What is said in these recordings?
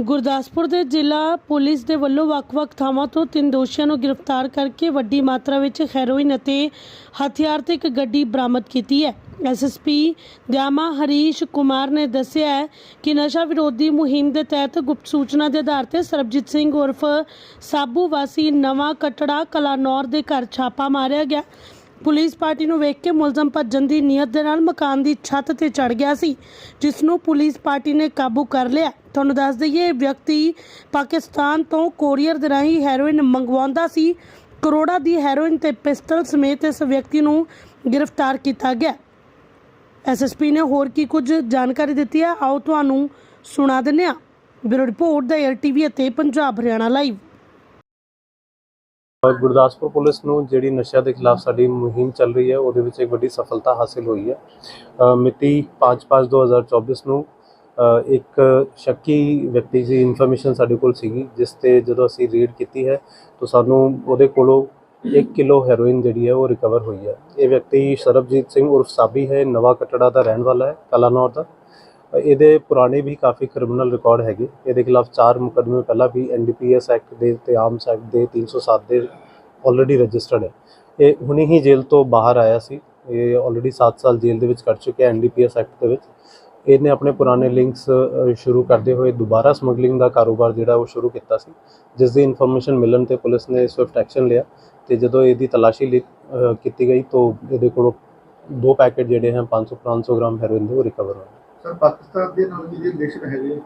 ਗੁਰਦਾਸਪੁਰ ਦੇ ਜ਼ਿਲ੍ਹਾ ਪੁਲਿਸ ਦੇ ਵੱਲੋਂ ਵੱਖ-ਵੱਖ ਥਾਵਾਂ ਤੋਂ ਤਿੰਨ ਦੋਸ਼ੀਆਂ ਨੂੰ ਗ੍ਰਿਫਤਾਰ ਕਰਕੇ ਵੱਡੀ ਮਾਤਰਾ ਵਿੱਚ ਹੈਰੋਇਨ ਅਤੇ ਹਥਿਆਰ ਤੇ ਇੱਕ ਗੱਡੀ ਬਰਾਮਦ ਕੀਤੀ ਹੈ। ਐਸਐਸਪੀ ਦਿਆਮਾ ਹਰੀਸ਼ ਕੁਮਾਰ ਨੇ ਦੱਸਿਆ ਹੈ ਕਿ ਨਸ਼ਾ ਵਿਰੋਧੀ ਮੁਹਿੰਮ ਦੇ ਤਹਿਤ ਗੁਪਤ ਸੂਚਨਾ ਦੇ ਆਧਾਰ ਤੇ ਸਰਬਜੀਤ ਸਿੰਘ ਉਰਫ ਸਾਬੂ ਵਾਸੀ ਨਵਾਂ ਕਟੜਾ ਕਲਾਨੌਰ ਦੇ ਘਰ ਛਾਪਾ ਮਾਰਿਆ ਗਿਆ। ਪੁਲਿਸ ਪਾਰਟੀ ਨੂੰ ਵੇਖ ਕੇ ਮੁਲਜ਼ਮ ਭੱਜਣ ਦੀ ਨੀਅਤ ਦੇ ਨਾਲ ਮਕਾਨ ਦੀ ਛੱਤ ਤੇ ਚੜ ਗਿਆ ਸੀ, ਜਿਸ ਨੂੰ ਪੁਲਿਸ ਪਾਰਟੀ ਨੇ ਕਾਬੂ ਕਰ ਲਿਆ। ਤੁਹਾਨੂੰ ਦੱਸ ਦਈਏ, ਇਹ ਵਿਅਕਤੀ ਪਾਕਿਸਤਾਨ ਤੋਂ ਕੋਰੀਅਰ ਦੇ ਰਾਹੀਂ ਹੈਰੋਇਨ ਮੰਗਵਾਉਂਦਾ ਸੀ। ਕਰੋੜਾਂ ਦੀ ਹੈਰੋਇਨ ਤੇ ਪਿਸਟਲ ਸਮੇਤ ਇਸ ਵਿਅਕਤੀ ਨੂੰ ਗ੍ਰਿਫਤਾਰ ਕੀਤਾ ਗਿਆ। ਐਸਐਸਪੀ ਨੇ ਹੋਰ ਕੀ ਕੁਝ ਜਾਣਕਾਰੀ ਦਿੱਤੀ ਹੈ? ਆਓ ਤੁਹਾਨੂੰ ਸੁਣਾ ਦਿੰਦੇ ਹਾਂ। ਬਿਊਰੋ ਰਿਪੋਰਟ ਦਾ ਐਲਟੀਵੀ ਅਤੇ ਪੰਜਾਬ ਹਰਿਆਣਾ ਲਾਈਵ ਗੁਰਦਾਸਪੁਰ ਪੁਲਿਸ ਨੂੰ ਜਿਹੜੀ ਨਸ਼ਾ ਦੇ ਖਿਲਾਫ ਸਾਡੀ ਮੁਹਿੰਮ ਚੱਲ ਰਹੀ ਹੈ ਉਹਦੇ ਵਿੱਚ ਇੱਕ ਵੱਡੀ ਸਫਲਤਾ ਹਾਸਿਲ ਹੋਈ ਹੈ। ਅ, ਮਿਤੀ 5/5/2024 ਨੂੰ ਇੱਕ ਸ਼ੱਕੀ ਵਿਅਕਤੀ ਦੀ ਇਨਫੋਰਮੇਸ਼ਨ ਸਾਡੇ ਕੋਲ ਸੀਗੀ ਜਿਸ ਤੇ ਜਦੋਂ ਅਸੀਂ ਰੀਡ ਕੀਤੀ ਹੈ ਤਾਂ ਸਾਨੂੰ ਉਹਦੇ ਕੋਲੋਂ 1 ਕਿਲੋ ਹੈਰੋਇਨ ਜਿਹੜੀ ਹੈ ਉਹ ਰਿਕਵਰ ਹੋਈ ਹੈ। ਇਹ ਵਿਅਕਤੀ ਸਰਬਜੀਤ ਸਿੰਘ ਉਰਫ ਸਾਬੀ ਹੈ ਨਵਾਂ ਕਟੜਾ ਦਾ ਰਹਿਣ ਵਾਲਾ ਹੈ ਕਲਾਨੌਰ ਦਾ। ਇਹਦੇ ਪੁਰਾਣੇ ਵੀ ਕਾਫੀ ਕ੍ਰਿਮੀਨਲ ਰਿਕਾਰਡ ਹੈਗੇ। ਇਹਦੇ ਖਿਲਾਫ ਚਾਰ ਮੁਕੱਦਮੇ ਪਹਿਲਾਂ ਵੀ ਐਨਡੀਪੀਐਸ ਐਕਟ ਦੇ ਤੇ ਆਰਮਸ ਐਕਟ ਦੇ 307 ਦੇ ਆਲਰੇਡੀ ਰਜਿਸਟਰਡ ਹੈ। ਇਹ ਹੁਣੇ ਹੀ ਜੇਲ੍ਹ ਤੋਂ ਬਾਹਰ ਆਇਆ ਸੀ। ਇਹ ਆਲਰੇਡੀ 7 ਸਾਲ ਜੇਲ੍ਹ ਦੇ ਵਿੱਚ ਕੱਟ ਚੁੱਕਿਆ ਐਨਡੀਪੀਐਸ ਐਕਟ ਦੇ ਵਿੱਚ। ਇਹਨੇ ਆਪਣੇ ਪੁਰਾਣੇ ਲਿੰਕਸ ਸ਼ੁਰੂ ਕਰਦੇ ਹੋਏ ਦੁਬਾਰਾ ਸਮਗਲਿੰਗ ਦਾ ਕਾਰੋਬਾਰ ਜਿਹੜਾ ਉਹ ਸ਼ੁਰੂ ਕੀਤਾ ਸੀ, ਜਿਸ ਦੀ ਇਨਫੋਰਮੇਸ਼ਨ ਮਿਲਣ ਤੇ ਪੁਲਿਸ ਨੇ ਸਵਿਫਟ ਐਕਸ਼ਨ ਲਿਆ ਤੇ ਜਦੋਂ ਇਹਦੀ ਤਲਾਸ਼ੀ ਲਈ ਕੀਤੀ ਗਈ ਤਾਂ ਇਹਦੇ ਕੋਲੋਂ ਦੋ ਪੈਕੇਟ ਜਿਹੜੇ ਹਨ 500 500 ਗ੍ਰਾਮ ਹੈਰੋਇਨ ਦੇ ਉਹ ਰਿਕਵਰ ਹੋਏ। ਸਰ, ਪਾਕਿਸਤਾਨ ਦੇ ਨਾਲ ਵੀ ਰਿਲੇਸ਼ਨ ਹੈਗੇ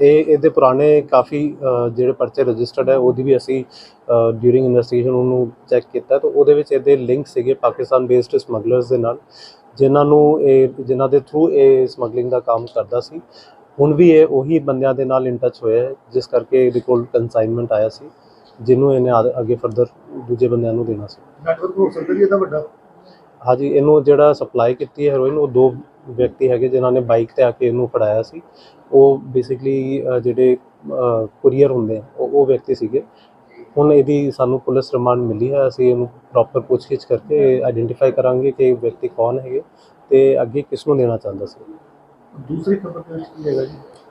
ਇਹ ਇਹਦੇ ਪੁਰਾਣੇ ਕਾਫੀ ਜਿਹੜੇ ਪਰਚੇ ਰਜਿਸਟਰਡ ਹੈ, ਉਹਦੀ ਵੀ ਅਸੀਂ ਡਿਊਰਿੰਗ ਇਨਵੈਸਟੀਗੇਸ਼ਨ ਉਹਨੂੰ ਚੈੱਕ ਕੀਤਾ ਤਾਂ ਉਹਦੇ ਵਿੱਚ ਇਹਦੇ ਲਿੰਕ ਸੀਗੇ ਪਾਕਿਸਤਾਨ ਬੇਸਡ ਸਮਗਲਰਸ ਦੇ ਨਾਲ, ਜਿਨ੍ਹਾਂ ਨੂੰ ਇਹ, ਜਿਨ੍ਹਾਂ ਦੇ ਥਰੂ ਇਹ ਸਮਗਲਿੰਗ ਦਾ ਕੰਮ ਕਰਦਾ ਸੀ। ਹੁਣ ਵੀ ਇਹ ਉਹੀ ਬੰਦਿਆਂ ਦੇ ਨਾਲ ਇਨ ਟੱਚ ਹੋਇਆ ਹੈ, ਜਿਸ ਕਰਕੇ ਇਹਦੇ ਕੋਲ ਕਨਸਾਈਨਮੈਂਟ ਆਇਆ ਸੀ, ਜਿਹਨੂੰ ਇਹਨੇ ਅੱਗੇ ਫਰਦਰ ਦੂਜੇ ਬੰਦਿਆਂ ਨੂੰ ਦੇਣਾ ਸੀ। ਨੈਟਵਰਕ ਹੋ ਸਕਦਾ ਜੀ ਇਹਦਾ ਵੱਡਾ? ਹਾਂਜੀ, ਇਹਨੂੰ ਜਿਹੜਾ ਸਪਲਾਈ ਕੀਤੀ ਹੈ ਹੈਰੋਇਨ ਉਹ ਦੋ ਵਿਅਕਤੀ ਹੈਗੇ ਜਿਨ੍ਹਾਂ ਨੇ ਬਾਈਕ ਤੇ ਆ ਕੇ ਇਹਨੂੰ ਫੜਾਇਆ ਸੀ। ਉਹ ਬੇਸਿਕਲੀ ਜਿਹੜੇ ਕੁਰੀਅਰ ਹੁੰਦੇ ਆ, ਉਹ ਉਹ ਵਿਅਕਤੀ ਸੀਗੇ। ਹੁਣ ਇਹਦੀ ਸਾਨੂੰ ਪੁਲਿਸ ਰਿਮਾਂਡ ਮਿਲੀ ਹੈ, ਅਸੀਂ ਇਹਨੂੰ ਪ੍ਰੋਪਰ ਪੁੱਛਗਿੱਛ ਕਰਕੇ ਆਇਡੈਂਟੀਫਾਈ ਕਰਾਂਗੇ ਕਿ ਇਹ ਵਿਅਕਤੀ ਕੌਣ ਹੈਗੇ ਤੇ ਅੱਗੇ ਕਿਸ ਨੂੰ ਦੇਣਾ ਚਾਹੁੰਦਾ ਸੀ। ਦੂਸਰੀ ਖਬਰ ਕੀ ਹੈਗਾ ਜੀ।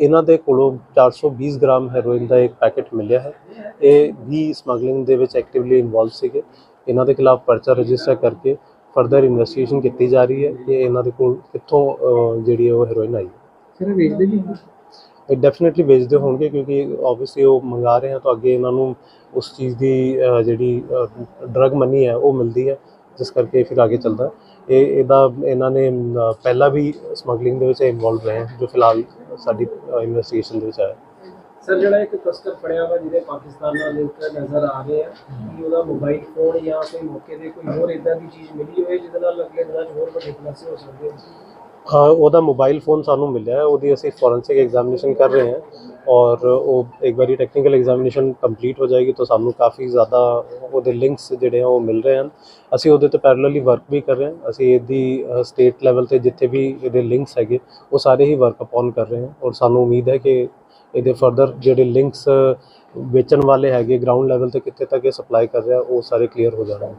ਇਹਨਾਂ ਦੇ ਕੋਲੋਂ 420 ਗ੍ਰਾਮ ਹੈਰੋਇਨ ਦਾ ਇੱਕ ਪੈਕੇਟ ਮਿਲਿਆ ਹੈ। ਇਹ ਵੀ ਸਮਗਲਿੰਗ ਦੇ ਵਿੱਚ ਐਕਟਿਵਲੀ ਇਨਵੋਲਵ ਸੀਗੇ। ਇਹਨਾਂ ਦੇ ਖਿਲਾਫ ਪਰਚਾ ਰਜਿਸਟਰ ਕਰਕੇ ਫਰਦਰ ਇਨਵੈਸਟੀਗੇਸ਼ਨ ਕੀਤੀ ਜਾ ਰਹੀ ਹੈ ਕਿ ਇਹਨਾਂ ਦੇ ਕੋਲ ਕਿੱਥੋਂ ਜਿਹੜੀ ਉਹ ਹੈਰੋਇਨ ਆਈ ਸਰ ਵੇਚਦੇ ਵੀ ਇਹ ਡੈਫੀਨਿਟਲੀ ਵੇਚਦੇ ਹੋਣਗੇ ਕਿਉਂਕਿ ਆਬਵੀਅਸਲੀ ਉਹ ਮੰਗਾ ਰਹੇ ਹਨ ਤਾਂ ਅੱਗੇ ਇਹਨਾਂ ਨੂੰ ਉਸ ਚੀਜ਼ ਦੀ ਜਿਹੜੀ ਡਰਗ ਮਨੀ ਹੈ ਉਹ ਮਿਲਦੀ ਹੈ। ਜਿਸ ਕਰਕੇ ਫਿਰ ਅੱਗੇ ਚੱਲਦਾ ਇਹ ਇਹਦਾ ਇਹਨਾਂ ਨੇ ਪਹਿਲਾਂ ਵੀ ਸਮਗਲਿੰਗ ਦੇ ਵਿੱਚ ਇਨਵੋਲਵ ਰਹੇ ਹਨ ਜੋ ਫਿਲਹਾਲ ਸਾਡੀ ਇਨਵੈਸਟੀਗੇਸ਼ਨ ਦੇ ਵਿੱਚ ਆਇਆ। ਸਰ, ਜਿਹੜਾ ਇੱਕ ਤਸਕਰ ਫੜਿਆ ਵਾ ਜਿਹਦੇ ਪਾਕਿਸਤਾਨ ਨਾਲ ਲਿੰਕ ਨਜ਼ਰ ਆ ਰਹੇ ਆ, ਕਿ ਉਹਦਾ ਮੋਬਾਈਲ ਫੋਨ ਜਾਂ ਕੋਈ ਮੌਕੇ ਤੇ ਕੋਈ ਹੋਰ ਇਦਾਂ ਦੀ ਚੀਜ਼ ਮਿਲੀ ਹੋਵੇ ਜਿਹਦੇ ਨਾਲ ਅੱਗੇ ਦਿਨਾਂ ਹੋਰ ਵੱਡੇ ਖੁਲਾਸੇ ਹੋ ਸਕਦੇ ਆ? ਉਹਦਾ ਮੋਬਾਈਲ ਫੋਨ ਸਾਨੂੰ ਮਿਲਿਆ ਹੈ, ਉਹਦੀ ਅਸੀਂ ਫੋਰੈਂਸਿਕ ਐਗਜ਼ਾਮੀਨੇਸ਼ਨ ਕਰ ਰਹੇ ਹਾਂ ਔਰ ਉਹ ਇੱਕ ਵਾਰੀ ਟੈਕਨੀਕਲ ਐਗਜ਼ਾਮੀਨੇਸ਼ਨ ਕੰਪਲੀਟ ਹੋ ਜਾਏਗੀ ਤਾਂ ਸਾਨੂੰ ਕਾਫੀ ਜ਼ਿਆਦਾ ਉਹਦੇ ਲਿੰਕਸ ਜਿਹੜੇ ਆ ਉਹ ਮਿਲ ਰਹੇ ਹਨ। ਅਸੀਂ ਉਹਦੇ ਤੇ ਪੈਰਲਲੀ ਵਰਕ ਵੀ ਕਰ ਰਹੇ ਹਾਂ, ਅਸੀਂ ਇਹਦੀ ਸਟੇਟ ਲੈਵਲ ਤੇ ਜਿੱਥੇ ਵੀ ਇਹਦੇ ਲਿੰਕਸ ਹੈਗੇ, ਉਹ ਸਾਰੇ ਹੀ ਵਰਕ ਅਪਨ ਕਰ ਰਹੇ ਹਾਂ ਔਰ ਸਾਨੂੰ ਉਮੀਦ ਹੈ ਕਿ ਇਹਦੇ ਫਰਦਰ ਜਿਹੜੇ ਲਿੰਕਸ ਵੇਚਣ ਵਾਲੇ ਹੈਗੇ ਗਰਾਊਂਡ ਲੈਵਲ ਤੇ ਕਿੱਥੇ ਤੱਕ ਇਹ ਸਪਲਾਈ ਕਰ ਰਿਹਾ, ਉਹ ਸਾਰੇ ਕਲੀਅਰ ਹੋ ਜਾਣਗੇ।